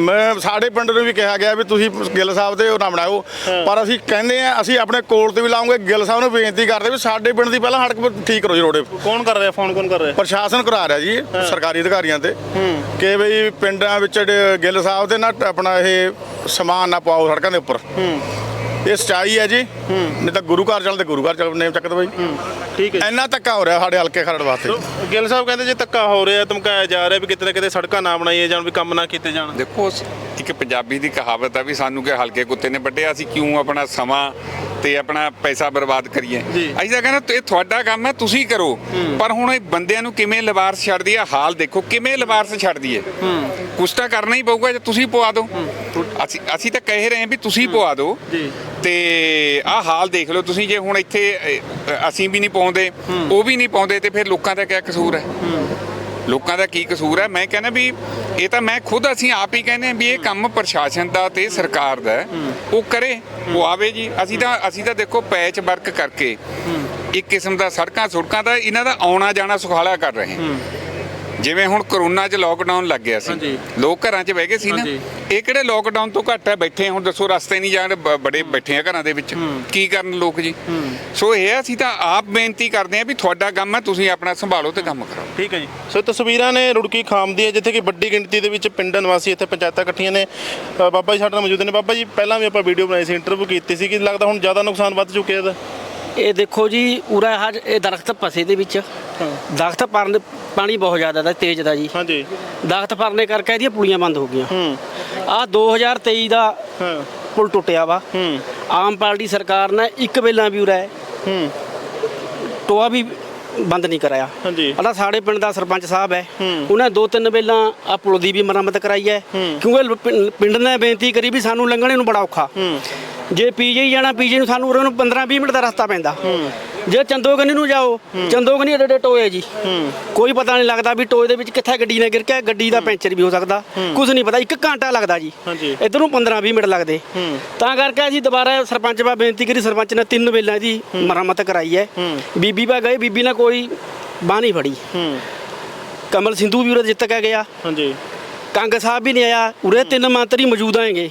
ਮੈਂ ਸਾਡੇ ਪਿੰਡ ਨੂੰ ਵੀ ਕਿਹਾ ਗਿਆ ਵੀ ਤੁਸੀਂ ਗਿੱਲ ਸਾਹਿਬ ਦੇ ਉਹ ਨਾ ਬਣਾਓ ਪਰ ਅਸੀਂ ਕਹਿੰਦੇ ਆ ਅਸੀਂ ਆਪਣੇ ਕੋਲ ਤੇ ਵੀ ਲਾਉਂਗੇ। ਗਿੱਲ ਸਾਹਿਬ ਨੂੰ ਬੇਨਤੀ ਕਰਦੇ ਵੀ ਸਾਡੇ ਪਿੰਡ ਦੀ ਪਹਿਲਾਂ ਸੜਕ ਠੀਕ ਕਰੋ ਜੀ ਰੋਡੇ। ਕੌਣ ਕਰ ਰਿਹਾ? ਫੋਨ ਕੌਣ ਕਰ ਰਿਹਾ? ਪ੍ਰਸ਼ਾਸਨ ਕਰਾ ਰਿਹਾ ਜੀ ਸਰਕਾਰੀ ਅਧਿਕਾਰੀਆਂ ਤੇ। ਕਿ ਬਈ ਪਿੰਡਾਂ ਵਿੱਚ ਗਿੱਲ ਸਾਹਿਬ ਦੇ ਨਾ ਆਪਣਾ ਇਹ ਸਮਾਨ ਨਾ ਪਾਓ ਸੜਕਾਂ ਦੇ ਉੱਪਰ। ਇਹ ਸਚਾਈ ਹੈ ਜੀ। ਨਹੀਂ ਤਾਂ ਗੁਰੂ ਘਰ ਚੱਲਦੇ ਗੁਰੂ ਘਰ ਚੱਲ ਨੇਮ ਚੱਕਦੇ ਬਾਈ ਠੀਕ ਹੈ ਇੰਨਾ ਧੱਕਾ ਹੋ ਰਿਹਾ ਸਾਡੇ ਹਲਕੇ ਖਰੜ ਵਾਸਤੇ। ਗਿੱਲ ਸਾਹਿਬ ਕਹਿੰਦੇ ਜੇ ਧੱਕਾ ਹੋ ਰਿਹਾ ਧਮਕਾਇਆ ਜਾ ਰਿਹਾ ਵੀ ਕਿਤੇ ਨਾ ਕਿਤੇ ਸੜਕਾਂ ਨਾ ਬਣਾਈਏ ਜਾਣ ਵੀ ਕੰਮ ਨਾ ਕੀਤੇ ਜਾਣ। ਦੇਖੋ ਇੱਕ ਪੰਜਾਬੀ ਦੀ ਕਹਾਵਤ ਆ ਵੀ ਸਾਨੂੰ ਕਿ ਹਲਕੇ ਕੁੱਤੇ ਨੇ ਵੱਢਿਆ ਅਸੀਂ ਕਿਉਂ ਆਪਣਾ ਸਮਾਂ ਤੇ ਆਪਣਾ ਪੈਸਾ ਬਰਬਾਦ ਕਰੀਏ। ਅਸੀਂ ਤਾਂ ਕਹਿੰਦਾ ਇਹ ਤੁਹਾਡਾ ਕੰਮ ਹੈ ਤੁਸੀਂ ਕਰੋ। ਪਰ ਹੁਣ ਇਹ ਬੰਦਿਆਂ ਨੂੰ ਕਿਵੇਂ ਲਵਾਰਸ ਛੱਡਦੀ ਆ ਹਾਲ ਦੇਖੋ ਕਿਵੇਂ ਲਵਾਰਸ ਛੱਡਦੀ ਹੈ। ਕੁਛ ਤਾਂ ਕਰਨਾ ਹੀ ਪਊਗਾ ਜੇ ਤੁਸੀਂ ਪਵਾ ਦਿਓ ਅਸੀਂ ਅਸੀਂ ਤਾਂ ਕਹਿ ਰਹੇ ਹਾਂ ਵੀ ਤੁਸੀਂ ਪਵਾ ਦਿਓ। ਤੇ ਆਹ ਹਾਲ ਦੇਖ ਲਓ ਤੁਸੀਂ ਜੇ ਹੁਣ ਇੱਥੇ ਅਸੀਂ ਵੀ ਨਹੀਂ ਪਾਉਂਦੇ ਉਹ ਵੀ ਨਹੀਂ ਪਾਉਂਦੇ ਤੇ ਫਿਰ ਲੋਕਾਂ ਦਾ ਕੀ ਕਸੂਰ ਹੈ। ਲੋਕਾਂ ਦਾ ਕੀ ਕਸੂਰ ਹੈ? ਮੈਂ ਕਹਿੰਦਾ ਵੀ ਇਹ ਤਾਂ ਮੈਂ ਖੁਦ ਅਸੀਂ ਆਪ ਹੀ ਕਹਿੰਦੇ ਵੀ ਇਹ ਕੰਮ ਪ੍ਰਸ਼ਾਸਨ ਦਾ ਤੇ ਸਰਕਾਰ ਦਾ। ਉਹ ਕਰੇ ਉਹ ਆਵੇ ਜੀ। ਅਸੀਂ ਤਾਂ ਅਸੀਂ ਤਾਂ ਦੇਖੋ ਪੈਚ ਵਰਕ ਕਰਕੇ ਇੱਕ ਕਿਸਮ ਦਾ ਸੜਕਾਂ ਸੁੜਕਾਂ ਦਾ ਇਹਨਾਂ ਦਾ ਆਉਣਾ ਜਾਣਾ ਸੁਖਾਲਾ ਕਰ ਰਹੇ ਹਾਂ। ਜਿਵੇਂ ਹੁਣ ਕਰੋਨਾ 'ਚ ਲੋਕਡਾਊਨ ਲੱਗ ਗਿਆ ਸੀ। ਲੋਕ ਘਰਾਂ 'ਚ ਬਹਿ ਗਏ ਸੀ ਨਾ। ਇਹ ਕਿਹੜੇ ਲੋਕਡਾਊਨ ਤੋਂ ਘੱਟ ਹੈ? ਬੈਠੇ ਹੁਣ ਦੱਸੋ ਰਸਤੇ ਨਹੀਂ ਜਾਣ ਬੜੇ ਬੈਠੇ ਆ ਘਰਾਂ ਦੇ ਵਿੱਚ। ਕੀ ਕਰਨ ਲੋਕ ਜੀ? ਸੋ ਇਹ ਆ, ਅਸੀਂ ਤਾਂ ਆਪ ਬੇਨਤੀ ਕਰਦੇ ਹਾਂ ਵੀ ਤੁਹਾਡਾ ਕੰਮ ਹੈ ਤੁਸੀਂ ਆਪਣਾ ਸੰਭਾਲੋ ਤੇ ਕੰਮ ਕਰੋ। ਠੀਕ ਹੈ ਜੀ। ਸੋ ਤਸਵੀਰਾਂ ਨੇ ਰੁੜਕੀ ਖਾਮ ਦੀਆਂ ਜਿੱਥੇ ਕਿ ਵੱਡੀ ਗਿਣਤੀ ਦੇ ਵਿੱਚ ਪਿੰਡ ਨਿਵਾਸੀ ਇੱਥੇ ਪੰਚਾਇਤਾਂ ਇਕੱਠੀਆਂ ਨੇ। ਬਾਬਾ ਜੀ ਸਾਡੇ ਨਾਲ ਮੌਜੂਦ ਨੇ। ਬਾਬਾ ਜੀ ਪਹਿਲਾਂ ਵੀ ਆਪਾਂ ਵੀਡੀਓ ਬਣਾਈ ਸੀ ਇੰਟਰਵਿਊ ਕੀਤੀ ਸੀ ਕਿ ਲੱਗਦਾ ਹੁਣ ਜ਼ਿਆਦਾ ਨੁਕਸਾਨ ਵੱਧ ਚੁੱਕਿਆ ਇਹਦਾ? ਇਹ ਦੇਖੋ ਜੀ ਉਰਾ ਹਜ ਇਹ ਦਰਖਤ ਪਸੇ ਦੇ ਵਿੱਚ। ਦਰਖਤ ਪਰਨ ਪਾਣੀ ਬਹੁਤ ਜ਼ਿਆਦਾ ਦਾ ਤੇਜ਼ ਦਾ ਜੀ। ਹਾਂਜੀ। ਦਰਖਤ ਪਰਨੇ ਕਰਕੇ ਇਹਦੀਆਂ ਪੁਲੀਆਂ ਬੰਦ ਹੋ ਗਈਆਂ। ਹੂੰ। ਆ 2023 ਦਾ ਹਾਂ। ਪੁਲ ਟੁੱਟਿਆ ਵਾ। ਹੂੰ। ਆਮ ਪਾਰਟੀ ਸਰਕਾਰ ਨੇ ਇੱਕ ਵੇਲਾ ਵੀ ਉਰਾ ਹੂੰ। ਟੋਆ ਵੀ ਬੰਦ ਨਹੀਂ ਕਰਾਇਆ। ਹਾਂਜੀ। ਅਲਾ ਸਾਡੇ ਪਿੰਡ ਦਾ ਸਰਪੰਚ ਸਾਹਿਬ ਹੈ। ਉਹਨੇ ਦੋ ਤਿੰਨ ਵੇਲਾਂ ਆ ਪੁਲ ਦੀ ਵੀ ਮੁਰੰਮਤ ਕਰਾਈ ਹੈ। ਕਿਉਂਕਿ ਪਿੰਡ ਨੇ ਬੇਨਤੀ ਕਰੀ ਵੀ ਸਾਨੂੰ ਲੰਘਣੇ ਨੂੰ ਬੜਾ ਔਖਾ। ਜੇ ਪੀਜੇ ਜਾਣਾ ਪੀਜੇ ਨੂੰ ਸਾਨੂੰ ਉਰੇ ਨੂੰ 15 20 ਮਿੰਟ ਦਾ ਰਸਤਾ ਪੈਂਦਾ। ਜੇ ਚੰਦੋਗਨੀ ਨੂੰ ਜਾਓ ਚੰਦੋਗਨੀ ਏਡੇ ਏਡੇ ਟੋਏ ਜੀ। ਕੋਈ ਪਤਾ ਨਹੀਂ ਲੱਗਦਾ ਵੀ ਟੋਏ ਦੇ ਵਿੱਚ ਕਿੱਥੇ ਗੱਡੀ ਨੇ ਗਿਰ ਕੇ ਗੱਡੀ ਦਾ ਪੈਂਚਰ ਵੀ ਹੋ ਸਕਦਾ। ਕੁਝ ਨਹੀਂ ਪਤਾ ਇੱਕ ਘੰਟਾ ਲੱਗਦਾ ਜੀ। ਇਧਰ ਨੂੰ 15 20 ਮਿੰਟ ਲੱਗਦੇ। ਤਾਂ ਕਰਕੇ ਅਸੀਂ ਦੁਬਾਰਾ ਸਰਪੰਚ ਬਾ ਬੇਨਤੀ ਕਰੀ ਸਰਪੰਚ ਨੇ ਤਿੰਨ ਵੇਲਾਂ ਦੀ ਮੁਰੰਮਤ ਕਰਾਈ ਹੈ। ਬੀਬੀ ਬਾ ਗਏ ਬੀਬੀ ਨੇ ਕੋਈ ਬਾਹ ਨਹੀਂ ਫੜੀ। ਹੂੰ। ਕਮਲ ਸਿੰਧੂ ਵੀ ਉਰੇ ਜਿੱਤ ਕੇ ਗਿਆ। ਹਾਂਜੀ। ਕੰਗ ਸਾਹਿਬ ਵੀ ਨਹੀਂ ਆਇਆ। ਉਰੇ ਤਿੰਨ ਮੰਤਰੀ ਮੌਜੂਦ ਆਏਗੇ।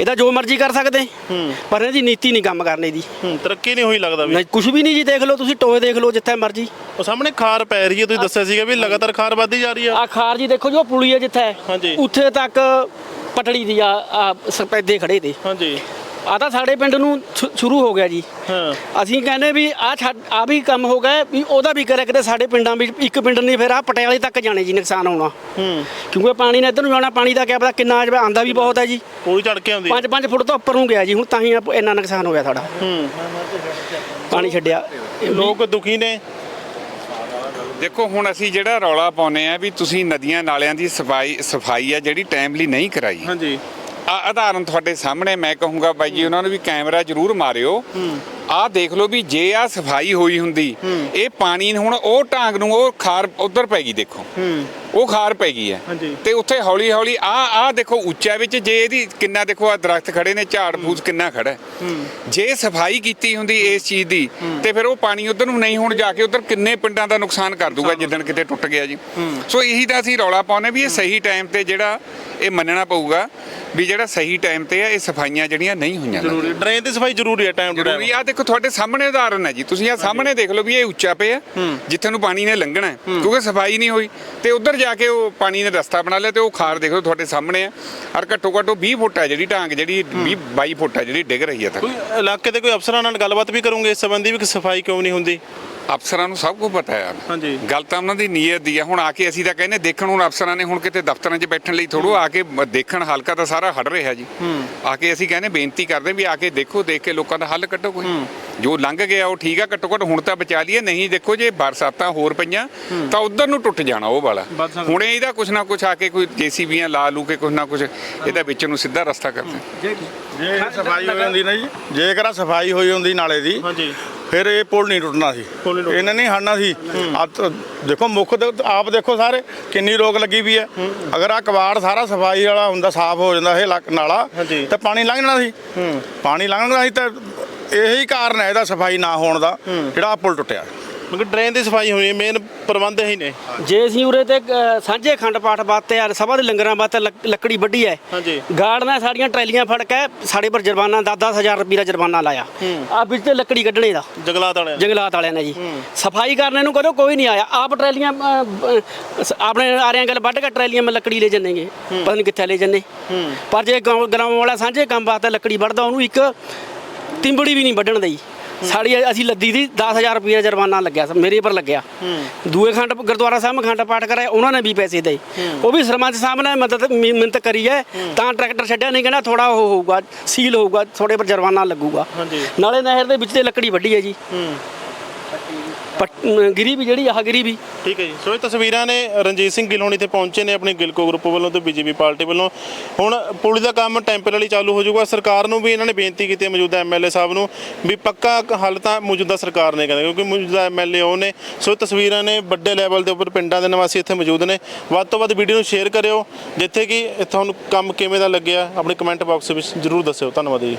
ਹੂੰ ਇਹ ਤਾਂ ਜੋ ਮਰਜ਼ੀ ਕਰ ਸਕਦੇ। ਪਰ ਇਹਦੀ ਨੀਤੀ ਨਹੀਂ ਕੰਮ ਕਰਨੇ ਦੀ ਹੂੰ ਤਰੱਕੀ ਨਹੀਂ ਹੋਈ ਲੱਗਦਾ ਵੀ। ਨਹੀਂ ਕੁਝ ਵੀ ਨਹੀਂ ਜੀ ਦੇਖ ਲਓ ਤੁਸੀਂ ਟੋਏ ਦੇਖ ਲਓ ਜਿੱਥੇ ਮਰਜ਼ੀ। ਉਹ ਸਾਹਮਣੇ ਖਾਰ ਪੈ ਰਹੀ ਹੈ ਤੁਸੀਂ ਦੱਸਿਆ ਸੀਗਾ ਵੀ ਲਗਾਤਾਰ ਖਾਰ ਵੱਧਦੀ ਜਾ ਰਹੀ ਆ। ਆ ਖਾਰ ਜੀ ਦੇਖੋ ਜੋ ਪੁਲੀ ਹੈ ਜਿੱਥੇ। ਹਾਂਜੀ। ਉੱਥੇ ਤੱਕ ਪਟੜੀ ਦੀ ਆ ਆ ਸਪੈਦੇ ਖੜੇ ਤੇ ਹਾਂਜੀ। ਆ ਤਾਂ ਸਾਡੇ ਪਿੰਡ ਨੂੰ ਸ਼ੁ- ਸ਼ੁਰੂ ਹੋ ਗਿਆ ਜੀ। ਹਾਂ। ਅਸੀਂ ਕਹਿੰਦੇ ਵੀ ਆ ਆ ਵੀ ਕੰਮ ਹੋ ਗਿਆ ਵੀ ਉਹਦਾ ਵੀ ਕਰਿਆ ਕਿਤੇ ਸਾਡੇ ਪਿੰਡਾਂ ਵਿੱਚ ਇੱਕ ਪਿੰਡ ਨਹੀਂ ਫਿਰ ਆ ਪਟਿਆਲੇ ਤੱਕ ਜਾਣੇ ਜੀ ਨੁਕਸਾਨ ਹੋਣਾ। ਹੂੰ। ਕਿਉਂਕਿ ਪਾਣੀ ਨੇ ਇੱਧਰ ਨੂੰ ਜਾਣਾ ਪਾਣੀ ਦਾ ਕਿਆ ਪਤਾ ਕਿੰਨਾ ਜਾਵੇ ਆਂਦਾ ਵੀ ਬਹੁਤ ਹੈ ਜੀ। ਪੂਰੀ ਚੜ ਕੇ ਆਉਂਦੀ 5-5 ਫੁੱਟ ਤੋਂ ਉੱਪਰ ਨੂੰ ਗਿਆ ਜੀ ਹੁਣ ਤਾਂ ਹੀ ਆਪ- ਇੰਨਾ ਨੁਕਸਾਨ ਹੋ ਗਿਆ ਸਾਡਾ। ਹੂੰ। ਪਾਣੀ ਛੱਡਿਆ। ਲੋਕ ਦੁਖੀ ਨੇ। ਦੇਖੋ ਹੁਣ ਅਸੀਂ ਜਿਹੜਾ ਰੌਲਾ ਪਾਉਨੇ ਆ ਵੀ ਤੁਸੀਂ ਨਦੀਆਂ ਨਾਲਿਆਂ ਦੀ ਸਫ਼ਾਈ ਸਫ਼ਾਈ ਆ ਜਿਹੜੀ ਟਾਈਮਲੀ ਨਹੀਂ ਕਰਾਈ। ਹਾਂਜੀ। ਉਦਾਹਰਨ ਤੁਹਾਡੇ ਸਾਹਮਣੇ ਮੈਂ ਕਹੂੰਗਾ ਬਾਈ ਜੀ ਉਹਨਾਂ ਨੂੰ ਵੀ ਕੈਮਰਾ ਜ਼ਰੂਰ ਮਾਰਿਓ। ਆਹ ਦੇਖ ਲਓ ਵੀ ਜੇ ਆ ਸਫ਼ਾਈ ਹੋਈ ਹੁੰਦੀ ਇਹ ਪਾਣੀ ਹੁਣ ਉਹ ਢਾਂਗ ਨੂੰ ਉਹ ਖਾਰ ਉਧਰ ਪੈ ਗਈ ਦੇਖੋ। ਉਹ ਖਾਰ ਪੈ ਗਈ ਹੈ। ਹਾਂਜੀ। ਤੇ ਉੱਥੇ ਹੌਲੀ ਹੌਲੀ ਆ ਆ ਦੇਖੋ ਉੱਚਾ ਵਿੱਚ ਜੇ ਇਹਦੀ ਕਿੰਨਾ ਦੇਖੋ ਆ ਦਰਖਤ ਖੜੇ ਨੇ ਝਾੜ ਫੂਸ ਕਿੰਨਾ ਖੜਾ ਹੈ। ਜੇ ਸਫ਼ਾਈ ਕੀਤੀ ਹੁੰਦੀ ਇਸ ਚੀਜ਼ ਦੀ ਤੇ ਫਿਰ ਉਹ ਪਾਣੀ ਉਧਰ ਨੂੰ ਨਹੀਂ ਹੁਣ ਜਾ ਕੇ ਉਧਰ ਕਿੰਨੇ ਪਿੰਡਾਂ ਦਾ ਨੁਕਸਾਨ ਕਰ ਦੂਗਾ ਜਿੱਦਣ ਕਿਤੇ ਟੁੱਟ ਗਿਆ ਜੀ। ਸੋ ਇਹੀ ਤਾਂ ਅਸੀਂ ਰੌਲਾ ਪਾਉਨੇ ਵੀ ਇਹ ਸਹੀ ਟਾਈਮ ਤੇ ਜਿਹੜਾ ਇਹ ਮੰਨਣਾ ਪਊਗਾ ਵੀ ਜਿਹੜਾ ਸਹੀ ਟਾਈਮ ਤੇ ਆ ਇਹ ਸਫਾਈਆਂ ਜਿਹੜੀਆਂ ਨਹੀਂ ਹੋਈਆਂ ਜ਼ਰੂਰੀ ਡਰੇਨ ਦੀ ਸਫ਼ਾਈ ਜ਼ਰੂਰੀ ਹੈ ਟਾਈਮ ਟੂ ਟਾਈਮ। ਜ਼ਰੂਰੀ ਆ ਦੇਖੋ ਤੁਹਾਡੇ ਸਾਹਮਣੇ ਉਦਾਹਰਨ ਹੈ ਜੀ। ਤੁਸੀਂ ਆ ਸਾਹਮਣੇ ਦੇਖ ਲਓ ਵੀ ਇਹ ਉੱਚਾ ਪਿਆ ਜਿੱਥੇ ਨੂੰ ਪਾਣੀ ਨੇ ਲੰਘਣਾ ਹੈ। ਕਿਉਂਕਿ ਸਫ਼ਾਈ ਨਹੀਂ ਹੋਈ ਤੇ ਉਧਰ ਜਾ ਕੇ ਉਹ ਪਾਣੀ ਨੇ ਰਸਤਾ ਬਣਾ ਲਿਆ ਤੇ ਉਹ ਖਾਰ ਦੇਖੋ ਤੁਹਾਡੇ ਸਾਹਮਣੇ ਆ। ਔਰ ਘੱਟੋ ਘੱਟ ਉਹ 20 ਫੁੱਟ ਹੈ ਜਿਹੜੀ ਢਾਂਗ ਜਿਹੜੀ 20 22 ਫੁੱਟ ਹੈ ਜਿਹੜੀ ਡਿੱਗ ਰਹੀ ਹੈ ਤੱਕ ਕੋਈ ਇਲਾਕੇ ਦੇ ਕੋਈ ਅਫਸਰਾਂ ਨਾਲ ਗੱਲਬਾਤ ਵੀ ਕਰੋਗੇ? ਇਸ ਸੰਬੰਧੀ ਵੀ ਕਿ ਸਫ਼ਾਈ ਕਿਉਂ ਨਹੀਂ ਹੁੰਦੀ? ਅਫਸਰਾਂ ਨੂੰ ਸਭ ਕੁਝ ਪਤਾ ਹੈ ਹਾਂਜੀ। ਗੱਲ ਤਾਂ ਉਹਨਾਂ ਦੀ ਨੀਅਤ ਦੀ ਆ। ਹੁਣ ਆ ਕੇ ਅਸੀਂ ਤਾਂ ਕਹਿੰਦੇ ਦੇਖਣ ਹੁਣ ਅਫਸਰਾਂ ਨੇ ਹੁਣ ਕਿਤੇ ਦਫ਼ਤਰਾਂ 'ਚ ਬੈਠਣ ਲਈ ਥੋੜੋ ਆ ਕੇ ਦੇਖਣ ਹਲਕਾ ਤਾਂ ਸਾਰਾ ਹਟ ਰਿਹਾ ਜੀ। ਆ ਕੇ ਅਸੀਂ ਕਹਿੰਦੇ ਬੇਨਤੀ ਕਰਦੇ ਵੀ ਆ ਕੇ ਦੇਖੋ ਦੇਖ ਕੇ ਲੋਕਾਂ ਦਾ ਹੱਲ ਕੱਢੋ ਕੋਈ। ਜੋ ਲੰਘ ਗਿਆ ਉਹ ਠੀਕ ਆ ਘੱਟੋ ਘੱਟ ਹੁਣ ਤਾਂ ਬਚਾ ਲਈਏ ਨਹੀਂ ਦੇਖੋ ਜੇ ਬਰਸਾਤਾਂ ਹੋਰ ਪਈਆਂ ਤਾਂ ਉਧਰ ਨੂੰ ਟੁੱਟ ਜਾਣਾ ਉਹ ਵਾਲਾ। ਹੁਣ ਇਹਦਾ ਕੁਛ ਨਾ ਕੁਛ ਆ ਕੇ ਕੋਈ ਜੀਸੀਬੀਆਂ ਲਾ ਲੂ ਕੇ ਕੁਛ ਨਾ ਕੁਛ ਇਹਦਾ ਵਿੱਚ ਨੂੰ ਸਿੱਧਾ ਰਸਤਾ ਕਰਦੇ ਜੇ ਸਫ਼ਾਈ ਹੋਈ ਹੁੰਦੀ ਨਾ ਜੀ ਜੇਕਰ ਸਫ਼ਾਈ ਹੋਈ ਹੁੰਦੀ ਨਾਲੇ ਦੀ ਹਾਂਜੀ। ਫਿਰ ਇਹ ਪੁਲ ਨਹੀਂ ਟੁੱਟਣਾ ਸੀ। ਇਹਨਾਂ ਨਹੀਂ ਹਟਣਾ ਸੀ। ਆ ਦੇਖੋ ਮੁੱਖ ਆਪ ਦੇਖੋ ਸਾਰੇ ਕਿੰਨੀ ਰੋਕ ਲੱਗੀ ਵੀ ਹੈ। ਅਗਰ ਆ ਕਬਾੜ ਸਾਰਾ ਸਫ਼ਾਈ ਵਾਲਾ ਹੁੰਦਾ ਸਾਫ਼ ਹੋ ਜਾਂਦਾ ਇਹ ਲੱਕ ਨਾਲਾ। ਤਾਂ ਪਾਣੀ ਲੰਘਣਾ ਸੀ। ਹੂੰ। ਪਾਣੀ ਲੰਘਣਾ ਸੀ ਤਾਂ ਇਹੀ ਕਾਰਨ ਹੈ ਇਹਦਾ ਸਫ਼ਾਈ ਨਾ ਹੋਣ ਦਾ ਜਿਹੜਾ ਪੁਲ ਟੁੱਟਿਆ। ਮਗਰ ਡਰੇਨ ਦੀ ਸਫ਼ਾਈ ਹੋਣੀ ਮੇਨ ਪ੍ਰਬੰਧ ਇਹੀ ਨੇ। ਜੇ ਅਸੀਂ ਉਰੇ ਤੇ ਅ, ਸਾਂਝੇ ਖੰਡ ਪਾਠ ਬਾਤੇ ਯਾਰ ਸਭਾ ਦੇ ਲੰਗਰਾਂ ਬਾਤੇ ਲੱਕ- ਲੱਕੜੀ ਵੱਢੀ ਹੈ। ਹਾਂਜੀ। ਗਾਰਡ ਨੇ ਸਾਡੀਆਂ ਟਰੈਲੀਆਂ ਫੜ ਕੇ ਸਾਡੇ ਪਰ ਜੁਰਮਾਨਾ 10-10000 ਰੁਪਏ ਦਾ ਜੁਰਮਾਨਾ ਲਾਇਆ। ਆ ਵਿੱਚ ਤੇ ਲੱਕੜੀ ਕੱਢਣੇ ਦਾ। ਜੰਗਲਾਤ ਵਾਲਿਆਂ ਨੇ। ਜੰਗਲਾਤ ਵਾਲਿਆਂ ਨੇ ਜੀ। ਸਫ਼ਾਈ ਕਰਨ ਨੂੰ ਕਦੋਂ ਕੋਈ ਨਹੀਂ ਆਇਆ। ਆਪ ਟਰੈਲੀਆਂ ਅ, ਅ, ਸ- ਆਪਣੇ ਆਰਿਆਂ ਗੱਲ ਵੱਢ ਕੇ ਟਰੈਲੀਆਂ ਮੈਂ ਲੱਕੜੀ ਲੈ ਜੰਨੇਗੇ ਪਤਾ ਨਹੀਂ ਕਿੱਥੇ ਲੈ ਜੰਨੇ ਪਰ ਜੇ ਗਰਾਉਂ ਵਾਲਾ ਸਾਂਝੇ ਕੰਮ ਵਾਸਤੇ ਲੱਕੜੀ ਵੱਢਦਾ ਉਹਨੂੰ ਇੱਕ ਤਿੰਬੜੀ ਵੀ ਨਹੀਂ ਵੱਢਣ ਦਈ। ਸਾਡੀ ਅਸੀਂ ਲੱਦੀ ਦੀ 10000 ਰੁਪਏ ਜੁਰਮਾਨਾ ਲੱਗਿਆ ਸੀ, ਮੇਰੇ ਪਰ ਲੱਗਿਆ। ਦੂਏ ਖੰਡ ਗੁਰਦੁਆਰਾ ਸਾਹਿਬ ਖੰਡ ਪਾਠ ਕਰਾਇਆ ਉਹਨਾਂ ਨੇ ਵੀ ਪੈਸੇ ਦੇ ਉਹ ਵੀ ਸਰਪੰਚ ਸਾਹਿਬ ਨੇ ਮਦਦ ਮਿਹਨਤ ਕਰੀ ਹੈ ਤਾਂ ਟਰੈਕਟਰ ਛੱਡਿਆ ਨਹੀਂ ਕਹਿੰਦਾ ਥੋੜਾ ਉਹ ਹੋਊਗਾ ਸੀਲ ਹੋਊਗਾ ਥੋੜੇ ਪਰ ਜੁਰਮਾਨਾ ਲੱਗੂਗਾ। ਹਾਂਜੀ। ਨਾਲੇ ਨਹਿਰ ਦੇ ਵਿੱਚ ਤੇ ਲੱਕੜੀ ਵੱਢੀ ਹੈ ਜੀ। ਹੂੰ ਪਟ- ਗਿਰੀ ਵੀ ਜਿਹੜੀ ਆਹ ਗਿਰੀ ਵੀ ਠੀਕ ਹੈ ਜੀ। ਸੋ ਇਹ ਤਸਵੀਰਾਂ ਨੇ ਰਣਜੀਤ ਸਿੰਘ ਗਿੱਲ ਹੋਣੀ ਤੇ ਪਹੁੰਚੇ ਨੇ ਆਪਣੀ ਗਿਲਕੋ ਗਰੁੱਪ ਵੱਲੋਂ ਤੇ ਬੀਜੇਪੀ ਪਾਰਟੀ ਵੱਲੋਂ। ਹੁਣ ਪੁਲੀ ਦਾ ਕੰਮ ਟੈਂਪਰੇਰੀ ਚਾਲੂ ਹੋ ਜਾਊਗਾ। ਸਰਕਾਰ ਨੂੰ ਵੀ ਇਹਨਾਂ ਨੇ ਬੇਨਤੀ ਕੀਤੀ ਹੈ ਮੌਜੂਦਾ ਐਮਐਲਏ ਸਾਹਿਬ ਨੂੰ ਵੀ ਪੱਕਾ ਕ- ਹੱਲ ਤਾਂ ਮੌਜੂਦਾ ਸਰਕਾਰ ਨੇ ਕਹਿੰਦੇ ਕਿਉਂਕਿ ਮੌਜੂਦਾ ਐਮਐਲਏ ਉਹ ਨੇ। ਸੋ ਇਹ ਤਸਵੀਰਾਂ ਨੇ ਵੱਡੇ ਲੈਵਲ ਦੇ ਉੱਪਰ ਪਿੰਡਾਂ ਦੇ ਨਿਵਾਸੀ ਇੱਥੇ ਮੌਜੂਦ ਨੇ। ਵੱਧ ਤੋਂ ਵੱਧ ਵੀਡੀਓ ਨੂੰ ਸ਼ੇਅਰ ਕਰਿਓ, ਜਿੱਥੇ ਕਿ ਤੁਹਾਨੂੰ ਕੰਮ ਕਿਵੇਂ ਦਾ ਲੱਗਿਆ, ਆਪਣੇ ਕਮੈਂਟ ਬਾਕਸ ਵਿੱਚ ਜਰੂਰ ਦੱਸਿਓ। ਧੰਨਵਾਦ ਜੀ।